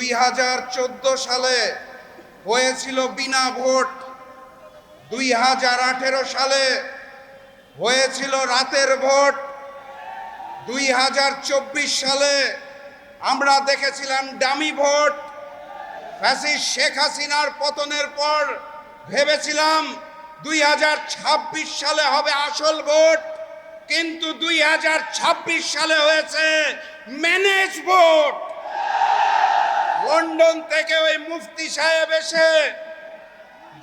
দুই হাজার চোদ্দ সালে হয়েছিল বিনা ভোট। দুই হাজার আঠেরো সালে হয়েছিল রাতের ভোট। দুই হাজার চব্বিশ সালে আমরা দেখেছিলাম ডামি ভোট। ফ্যাসিস্ট শেখ হাসিনার পতনের পর ভেবেছিলাম দুই হাজার ছাব্বিশ সালে হবে আসল ভোট, কিন্তু দুই হাজার ছাব্বিশ সালে হয়েছে ম্যানেজ ভোট। লন্ডন থেকে ওই মুফতি সাহেব এসে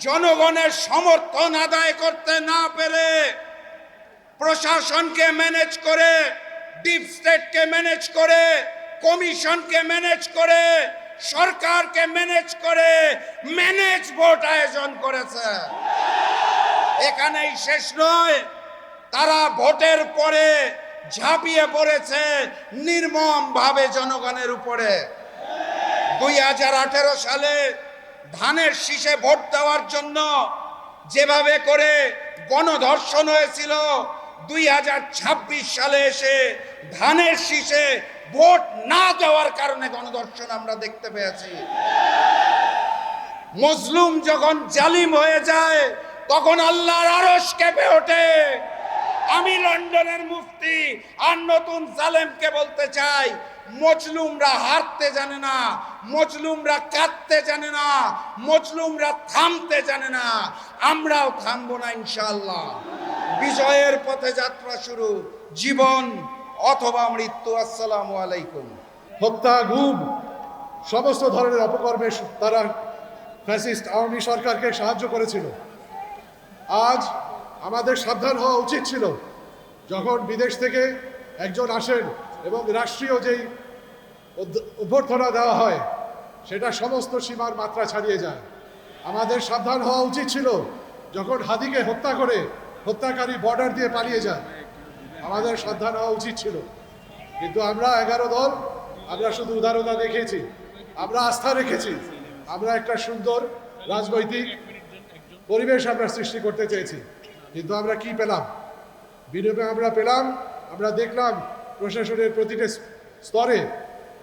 জনগণের সমর্থন আদায় করতে না পেরে প্রশাসনকে ম্যানেজ করে, ডিপ স্টেটকে ম্যানেজ করে, কমিশনকে ম্যানেজ করে, সরকারকে ম্যানেজ করে ম্যানেজ ভোট আয়োজন করেছে। এখানেই শেষ নয়, তারা ভোটের পরে ঝাঁপিয়ে পড়েছে নির্মম ভাবে জনগণের উপরে। দুই হাজার আঠেরো সালে ধানের শীষে ভোট দেওয়ার জন্য যেভাবে করে গণধর্ষণ হয়েছিল, দুই হাজার ছাব্বিশ সালে এসে ধানের শীষে ভোট না দেওয়ার কারণে গণধর্ষণ আমরা দেখতে পেয়েছি। মজলুম যখন জালিম হয়ে যায়, তখন আল্লাহর আরশ কেঁপে ওঠে। আমি লন্ডনের মুফতি আর নতুন জালেমকে বলতে চাই মজলুমরা হারতে জানে না, মজলুমরা কাঁদতে জানে না, মজলুমরা থামতে জানে না, আমরাও থামবো না ইনশাআল্লাহ। বিজয়ের পথে যাত্রা শুরু, জীবন অথবা মৃত্যু, আসসালামু আলাইকুম। হত্যা, গুম, সমস্ত ধরনের অপকর্মে তারা ফ্যাসিস্ট আওয়ামী সরকারকে সাহায্য করেছিল। আজ আমাদের সাবধান হওয়া উচিত ছিল, যখন বিদেশ থেকে একজন আসেন এবং রাষ্ট্রীয় যেই অভ্যর্থনা দেওয়া হয়, সেটা সমস্ত সীমার মাত্রা ছাড়িয়ে যায়। আমাদের সাবধান হওয়া উচিত ছিল যখন হাদিকে হত্যা করে হত্যাকারী বর্ডার দিয়ে পালিয়ে যায়। আমাদের সাবধান হওয়া উচিত ছিল। কিন্তু আমরা এগারো দল, আমরা শুধু উদারতা দেখিয়েছি, আমরা আস্থা রেখেছি, আমরা একটা সুন্দর রাজনৈতিক পরিবেশ আমরা সৃষ্টি করতে চেয়েছি। কিন্তু আমরা কি পেলাম? বিনিময়ে আমরা পেলাম, আমরা দেখলাম প্রশাসনের প্রতিটা স্তরে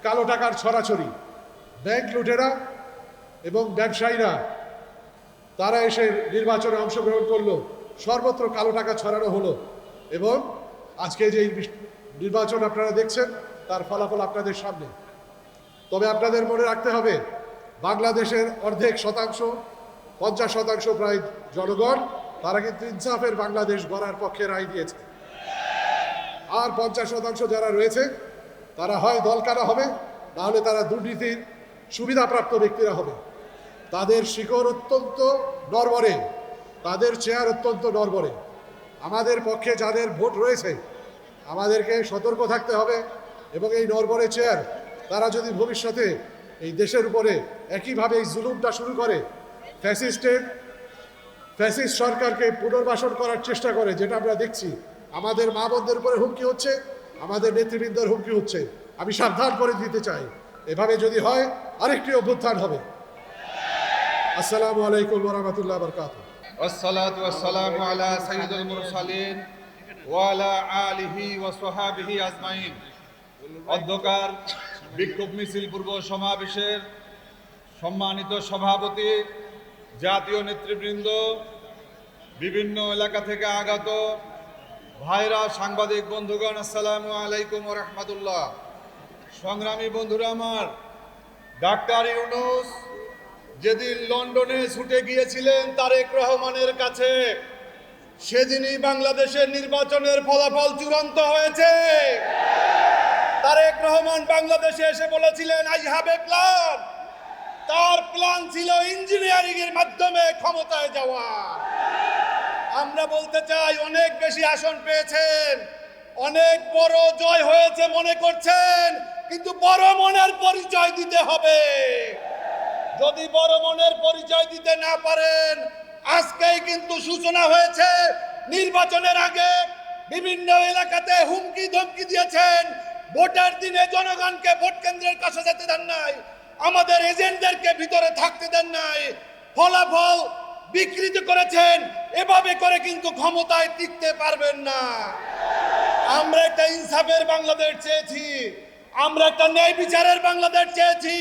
কালো টাকার ছড়াছড়ি। ব্যাংক লুটেরা এবং ব্যবসায়ীরা, তারা এসে নির্বাচনে অংশগ্রহণ করল। সর্বত্র কালো টাকা ছড়ানো হলো এবং আজকে যে নির্বাচন আপনারা দেখছেন, তার ফলাফল আপনাদের সামনে। তবে আপনাদের মনে রাখতে হবে, বাংলাদেশের অর্ধেক শতাংশ, পঞ্চাশ শতাংশ প্রায় জনগণ, তারা কিন্তু ইনসাফের বাংলাদেশ গড়ার পক্ষে রায় দিয়েছে। আর পঞ্চাশ শতাংশ যারা রয়েছে, তারা হয় দলকারা হবে? নাহলে তারা দুর্নীতির সুবিধাপ্রাপ্ত ব্যক্তিরা হবে। তাদের শিকড় অত্যন্ত নরবরে তাদের চেয়ার অত্যন্ত নরবরে আমাদের পক্ষে যাদের ভোট রয়েছে, আমাদেরকে সতর্ক থাকতে হবে এবং এই নরবরে চেয়ার, তারা যদি ভবিষ্যতে এই দেশের উপরে একইভাবে এই জুলুমটা শুরু করে, ফ্যাসিস্টের, ফ্যাসিস্ট সরকারকে পুনর্বাসন করার চেষ্টা করে, যেটা আমরা দেখছি আমাদের মা বোনদের উপরে হুমকি হচ্ছে আমাদের নেতৃবৃন্দের হুমকি হচ্ছে আমি সাবধান করে দিতে চাই এভাবে যদি হয় আরেকটি অভ্যুত্থান হবে আসসালামু আলাইকুম রহমতুল্লাহ বরকাত والصلاة والسلام على سيد المرسلين وعلى آله وصحابه أجمعين অধ্যকার বিক্ষোভ মিছিল পূর্ব সমাবেশের সম্মানিত সভাপতি জাতীয় নেতৃবৃন্দ বিভিন্ন এলাকা থেকে আগত ভাইরা, সাংবাদিক, বন্ধুগণ, আসসালামু আলাইকুম রহমতুল্লাহ। সংগ্রামী বন্ধুরা আমার, ডাক্তার ইউনুস যেদিন লন্ডনে ছুটে গিয়েছিলেন তারেক রহমানের কাছে, সেদিনই বাংলাদেশের নির্বাচনের ফলাফল চূড়ান্ত হয়েছে। তারেক রহমান বাংলাদেশে এসে বলেছিলেন আই হ্যাভ এ প্ল্যান তার প্ল্যান ছিল ইঞ্জিনিয়ারিং এর মাধ্যমে ক্ষমতায় যাওয়া। আমরা বলতে চাই, অনেক বেশি আসন পেয়েছেন। অনেক বড় জয় হয়েছে মনে করছেন, কিন্তু বড় মনের পরিচয় দিতে হবে। যদি বড় মনের পরিচয় দিতে না পারেন, আজকেই কিন্তু সূচনা হয়েছে, নির্বাচনের আগে বিভিন্ন এলাকাতে হুমকি ধমকি দিয়েছেন। ভোটের দিনে জনগণকে ভোট কেন্দ্রের কাছে যেতে দেন নাই, আমাদের এজেন্টদেরকে ভিতরে থাকতে দেন নাই। ফলাফল বিকৃত করেছেন। এভাবে করে কিন্তু ক্ষমতায় টিকতে পারবেন না। আমরা একটা ইনসাফের বাংলাদেশ চেয়েছি। আমরা একটা ন্যায় বিচারের বাংলাদেশ চেয়েছি।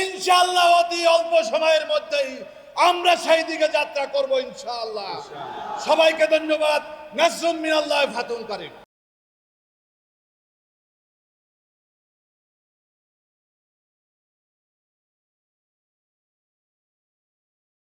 ইনশাল্লাহ অতি অল্প সময়ের মধ্যেই আমরা সেই দিকে যাত্রা করব ইনশাআল্লাহ। সবাইকে ধন্যবাদ। নাজরুম মিনাল্লাহ ফাতুন করিম।